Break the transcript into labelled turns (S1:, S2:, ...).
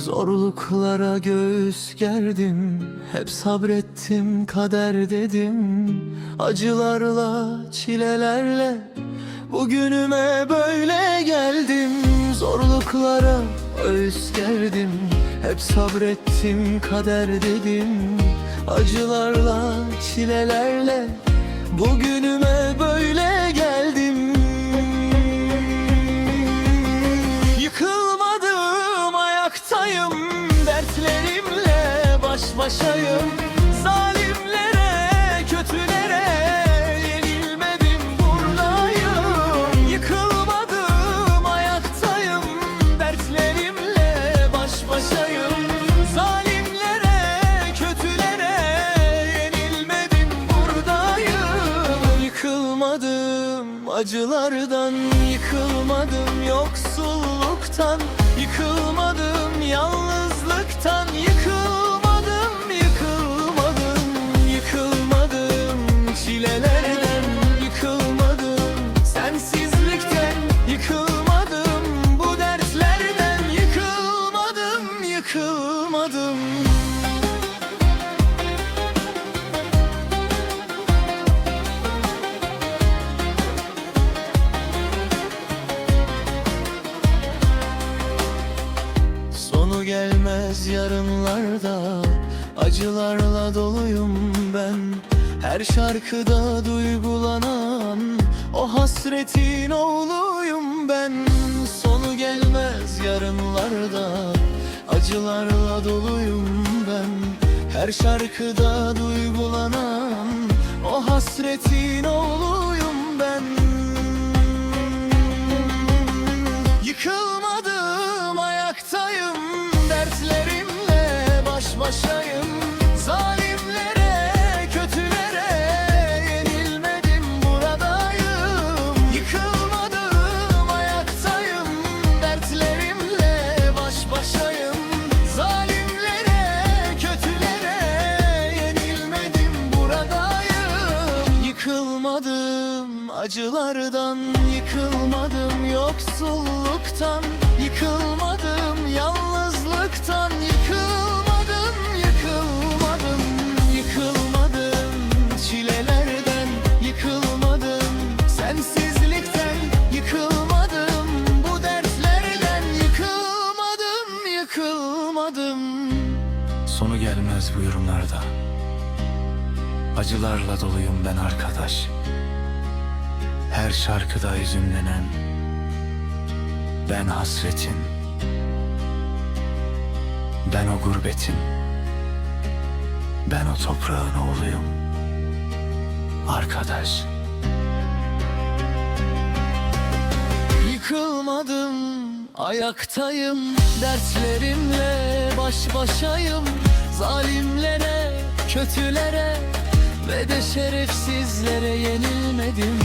S1: Zorluklara göğüs gerdim Hep sabrettim kader dedim. Acılarla çilelerle Bugünüme böyle geldim. Zorluklara göğüs gerdim Hep sabrettim kader dedim. Acılarla çilelerle Bugünüme baş başayım Zalimlere, kötülere yenilmedim buradayım. Yıkılmadım ayaktayım. Dertlerimle baş başayım. Zalimlere, kötülere yenilmedim buradayım. Yıkılmadım acılardan Yıkılmadım yoksulluktan Yıkılmadım yalnızlıktan Yıkılmadım, Sonu gelmez yarınlarda Acılarla doluyum ben. Her şarkıda duygulanan O hasretin oğluyum ben. Sonu gelmez yarınlarda Her şarkıda duygulanan O hasretin oğluyum acılardan Yıkılmadım yoksulluktan Yıkılmadım yalnızlıktan Yıkılmadım, yıkılmadım Yıkılmadım çilelerden Yıkılmadım sensizlikten Yıkılmadım bu dertlerden Yıkılmadım, yıkılmadım.
S2: Sonu gelmez bu yorumlarda. Acılarla doluyum ben arkadaş Her şarkıda üzümlenen Ben hasretin Ben o gurbetin Ben o toprağın oğluyum. Arkadaş.
S1: Yıkılmadım, ayaktayım. Dertlerimle baş başayım. Zalimlere, kötülere Ve de şerefsizlere yenilmedim